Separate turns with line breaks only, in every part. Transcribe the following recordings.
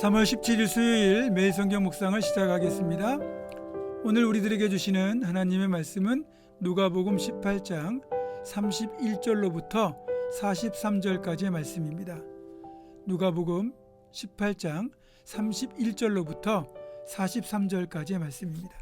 3월 17일 수요일 매일 성경 묵상을 시작하겠습니다. 오늘 우리들에게 주시는 하나님의 말씀은 누가복음 18장 31절로부터 43절까지의 말씀입니다. 누가복음 18장 31절로부터 43절까지의 말씀입니다.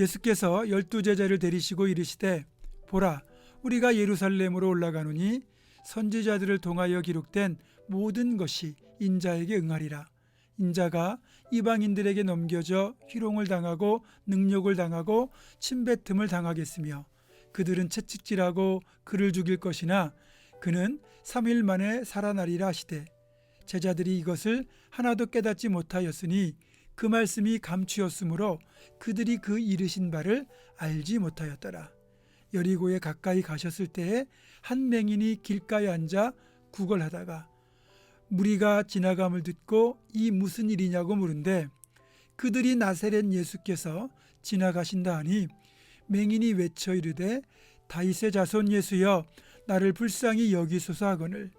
예수께서 열두 제자를 데리시고 이르시되 보라 우리가 예루살렘으로 올라가노니 선지자들을 통하여 기록된 모든 것이 인자에게 응하리라. 인자가 이방인들에게 넘겨져 희롱을 당하고 능욕을 당하고 침뱉음을 당하겠으며 그들은 채찍질하고 그를 죽일 것이나 그는 3일 만에 살아나리라 하시되 제자들이 이것을 하나도 깨닫지 못하였으니 그 말씀이 감추었으므로 그들이 그 이르신 바를 알지 못하였더라. 여리고에 가까이 가셨을 때에 한 맹인이 길가에 앉아 구걸하다가 무리가 지나감을 듣고 이 무슨 일이냐고 물은데 그들이 나세렛 예수께서 지나가신다 하니 맹인이 외쳐 이르되 다윗의 자손 예수여 나를 불쌍히 여기소서 하거늘.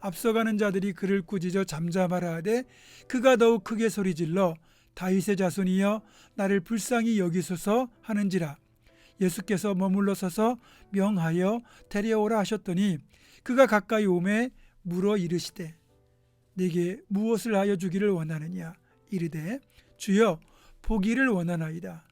앞서가는 자들이 그를 꾸짖어 잠잠하라 하되 그가 더욱 크게 소리질러 다윗의 자손이여 나를 불쌍히 여기소서 하는지라. 예수께서 머물러 서서 명하여 데려오라 하셨더니 그가 가까이 오매 물어 이르시되 내게 무엇을 하여 주기를 원하느냐? 이르되 주여 보기를 원하나이다.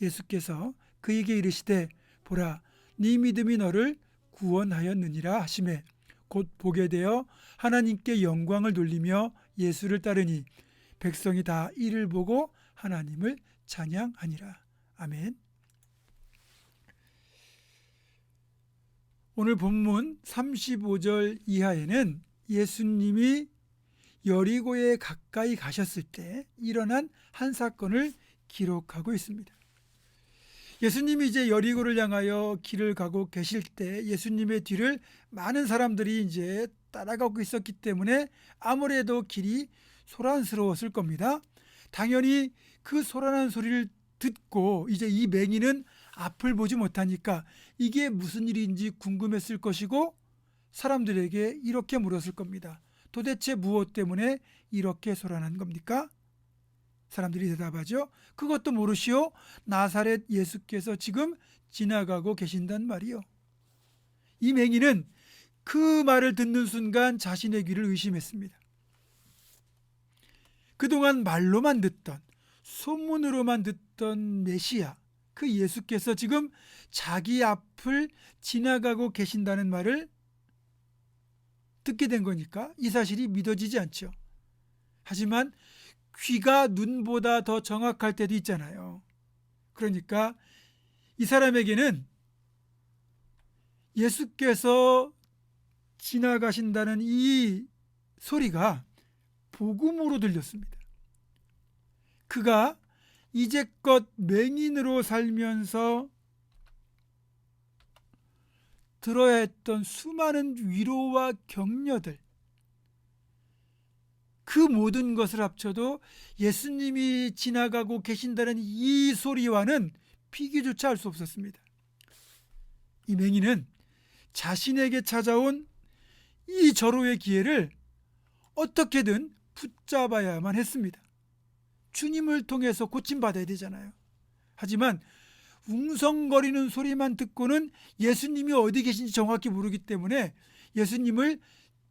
예수께서 그에게 이르시되 보라 네 믿음이 너를 구원하였느니라 하심에 곧 보게 되어 하나님께 영광을 돌리며 예수를 따르니 백성이 다 이를 보고 하나님을 찬양하니라. 아멘. 오늘 본문 35절 이하에는 예수님이 여리고에 가까이 가셨을 때 일어난 한 사건을 기록하고 있습니다. 예수님이 이제 여리고를 향하여 길을 가고 계실 때 예수님의 뒤를 많은 사람들이 이제 따라가고 있었기 때문에 아무래도 길이 소란스러웠을 겁니다. 당연히 그 소란한 소리를 듣고 이제 이 맹인은 앞을 보지 못하니까 이게 무슨 일인지 궁금했을 것이고 사람들에게 이렇게 물었을 겁니다. 도대체 무엇 때문에 이렇게 소란한 겁니까? 사람들이 대답하죠. 그것도 모르시오. 나사렛 예수께서 지금 지나가고 계신단 말이요. 이 맹인은 그 말을 듣는 순간 자신의 귀를 의심했습니다. 그동안 말로만 듣던 소문으로만 듣던 메시아 그 예수께서 지금 자기 앞을 지나가고 계신다는 말을 듣게 된 거니까 이 사실이 믿어지지 않죠. 하지만 귀가 눈보다 더 정확할 때도 있잖아요. 그러니까 이 사람에게는 예수께서 지나가신다는 이 소리가 복음으로 들렸습니다. 그가 이제껏 맹인으로 살면서 들어야 했던 수많은 위로와 격려들, 그 모든 것을 합쳐도 예수님이 지나가고 계신다는 이 소리와는 비교조차 할 수 없었습니다. 이 맹인은 자신에게 찾아온 이 절호의 기회를 어떻게든 붙잡아야만 했습니다. 주님을 통해서 고침받아야 되잖아요. 하지만 웅성거리는 소리만 듣고는 예수님이 어디 계신지 정확히 모르기 때문에 예수님을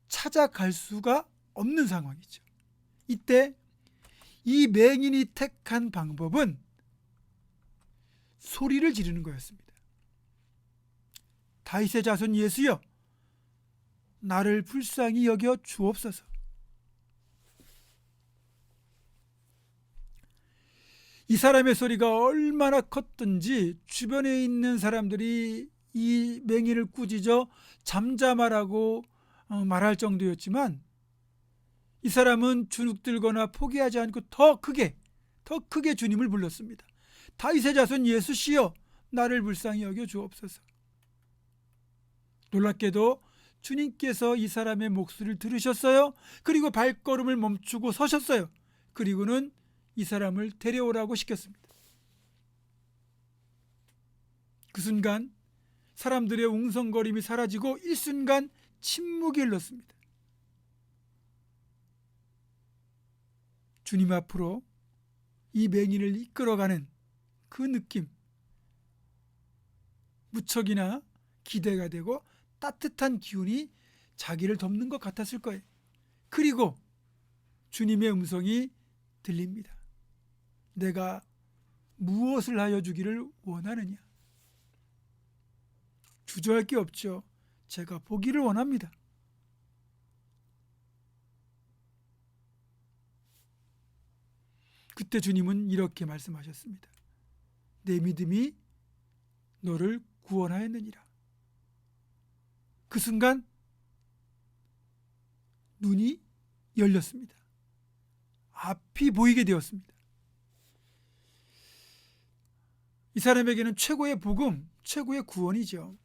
찾아갈 수가 없는 상황이죠. 이때 이 맹인이 택한 방법은 소리를 지르는 거였습니다. 다윗의 자손 예수여 나를 불쌍히 여겨 주옵소서. 이 사람의 소리가 얼마나 컸든지 주변에 있는 사람들이 이 맹인을 꾸짖어 잠잠하라고 어, 말할 정도였지만 이 사람은 주눅들거나 포기하지 않고 더 크게 더 크게 주님을 불렀습니다. 다윗의 자손 예수시여 나를 불쌍히 여겨 주옵소서. 놀랍게도 주님께서 이 사람의 목소리를 들으셨어요. 그리고 발걸음을 멈추고 서셨어요. 그리고는 이 사람을 데려오라고 시켰습니다. 그 순간 사람들의 웅성거림이 사라지고 일순간 침묵이 흘렀습니다. 주님 앞으로 이 맹인을 이끌어가는 그 느낌 무척이나 기대가 되고 따뜻한 기운이 자기를 덮는 것 같았을 거예요. 그리고 주님의 음성이 들립니다. 내가 무엇을 하여 주기를 원하느냐? 주저할 게 없죠. 제가 보기를 원합니다. 그때 주님은 이렇게 말씀하셨습니다. 내 믿음이 너를 구원하였느니라. 그 순간 눈이 열렸습니다. 앞이 보이게 되었습니다. 이 사람에게는 최고의 복음, 최고의 구원이죠.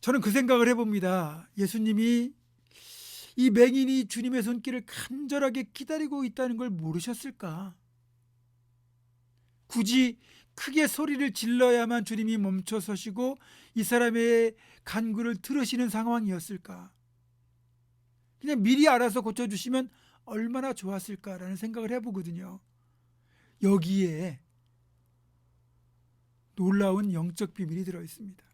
저는 그 생각을 해봅니다. 예수님이 이 맹인이 주님의 손길을 간절하게 기다리고 있다는 걸 모르셨을까? 굳이 크게 소리를 질러야만 주님이 멈춰 서시고 이 사람의 간구를 들으시는 상황이었을까? 그냥 미리 알아서 고쳐주시면 얼마나 좋았을까라는 생각을 해보거든요. 여기에 놀라운 영적 비밀이 들어 있습니다.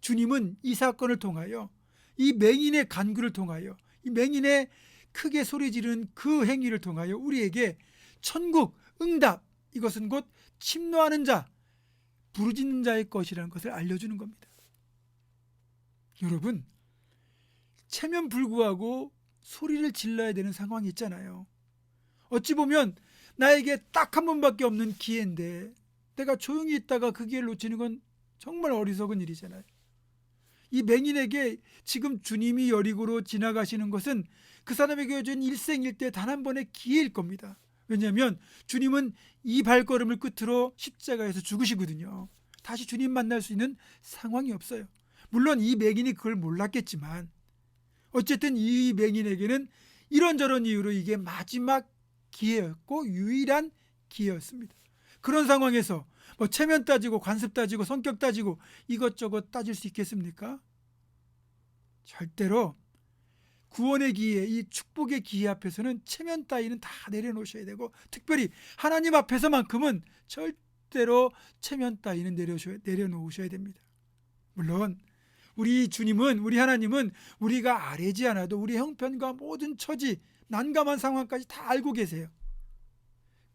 주님은 이 사건을 통하여 이 맹인의 간구를 통하여 이 맹인의 크게 소리 지르는 그 행위를 통하여 우리에게 천국 응답 이것은 곧 침노하는 자 부르짖는 자의 것이라는 것을 알려주는 겁니다. 여러분 체면 불구하고 소리를 질러야 되는 상황이 있잖아요. 어찌 보면 나에게 딱 한 번밖에 없는 기회인데 내가 조용히 있다가 그 기회를 놓치는 건 정말 어리석은 일이잖아요. 이 맹인에게 지금 주님이 여리고로 지나가시는 것은 그 사람에게 준 일생일대 단 한 번의 기회일 겁니다. 왜냐하면 주님은 이 발걸음을 끝으로 십자가에서 죽으시거든요. 다시 주님 만날 수 있는 상황이 없어요. 물론 이 맹인이 그걸 몰랐겠지만 어쨌든 이 맹인에게는 이런저런 이유로 이게 마지막 기회였고 유일한 기회였습니다. 그런 상황에서 뭐 체면 따지고 관습 따지고 성격 따지고 이것저것 따질 수 있겠습니까? 절대로 구원의 기회, 이 축복의 기회 앞에서는 체면 따위는 다 내려놓으셔야 되고 특별히 하나님 앞에서만큼은 절대로 체면 따위는 내려놓으셔야, 됩니다. 물론 우리 주님은 우리 하나님은 우리가 아뢰지 않아도 우리 형편과 모든 처지 난감한 상황까지 다 알고 계세요.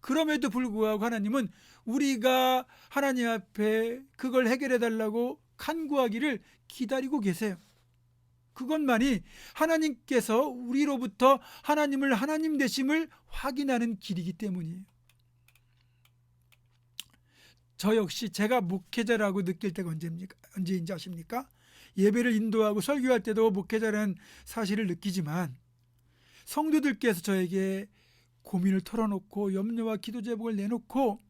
그럼에도 불구하고 하나님은 우리가 하나님 앞에 그걸 해결해 달라고 간구하기를 기다리고 계세요. 그것만이 하나님께서 우리로부터 하나님을 하나님 되심을 확인하는 길이기 때문이에요. 저 역시 제가 목회자라고 느낄 때가 언제입니까? 언제인지 아십니까? 예배를 인도하고 설교할 때도 목회자라는 사실을 느끼지만 성도들께서 저에게 고민을 털어놓고 염려와 기도 제목을 내놓고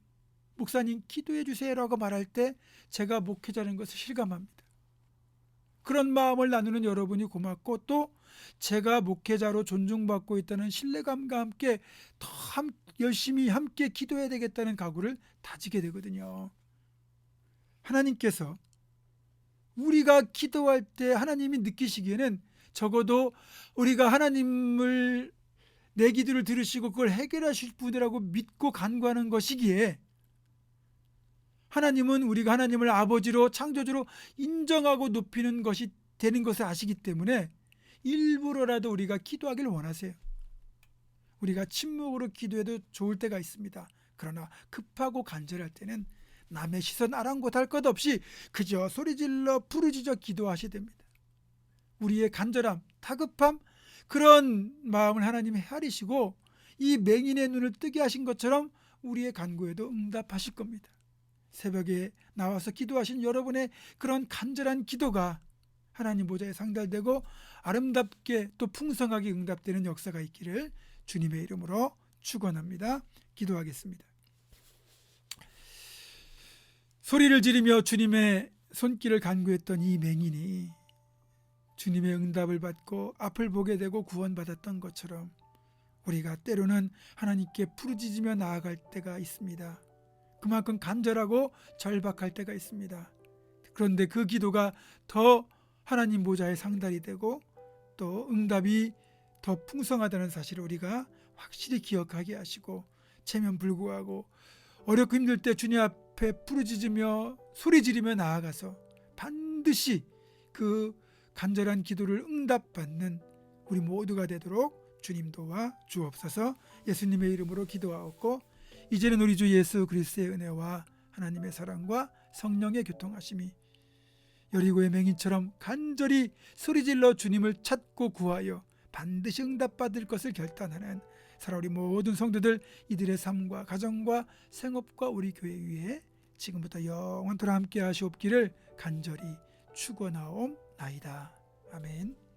목사님 기도해 주세요라고 말할 때 제가 목회자라는 것을 실감합니다. 그런 마음을 나누는 여러분이 고맙고 또 제가 목회자로 존중받고 있다는 신뢰감과 함께 더 함, 열심히 함께 기도해야 되겠다는 각오를 다지게 되거든요. 하나님께서 우리가 기도할 때 하나님이 느끼시기에는 적어도 우리가 하나님을 내 기도를 들으시고 그걸 해결하실 분이라고 믿고 간구하는 것이기에 하나님은 우리가 하나님을 아버지로 창조주로 인정하고 높이는 것이 되는 것을 아시기 때문에 일부러라도 우리가 기도하길 원하세요. 우리가 침묵으로 기도해도 좋을 때가 있습니다. 그러나 급하고 간절할 때는 남의 시선 아랑곳할 것 없이 그저 소리질러 부르짖어 기도하셔야 됩니다. 우리의 간절함, 다급함 그런 마음을 하나님이 헤아리시고 이 맹인의 눈을 뜨게 하신 것처럼 우리의 간구에도 응답하실 겁니다. 새벽에 나와서 기도하신 여러분의 그런 간절한 기도가 하나님 보좌에 상달되고 아름답게 또 풍성하게 응답되는 역사가 있기를 주님의 이름으로 축원합니다. 기도하겠습니다. 소리를 지르며 주님의 손길을 간구했던 이 맹인이 주님의 응답을 받고 앞을 보게 되고 구원받았던 것처럼 우리가 때로는 하나님께 부르짖으며 나아갈 때가 있습니다. 그만큼 간절하고 절박할 때가 있습니다. 그런데 그 기도가 더 하나님 보좌에 상달이 되고 또 응답이 더 풍성하다는 사실을 우리가 확실히 기억하게 하시고 체면 불구하고 어렵고 힘들 때 주님 앞에 부르짖으며 소리 지르며 나아가서 반드시 그 간절한 기도를 응답받는 우리 모두가 되도록 주님 도와 주옵소서 예수님의 이름으로 기도하옵고 이제는 우리 주 예수 그리스도의 은혜와 하나님의 사랑과 성령의 교통하심이 여리고의 맹인처럼 간절히 소리질러 주님을 찾고 구하여 반드시 응답받을 것을 결단하는 살아 우리 모든 성도들 이들의 삶과 가정과 생업과 우리 교회 위에 지금부터 영원토록 함께 하시옵기를 간절히 축원하옵 나이다. 아멘.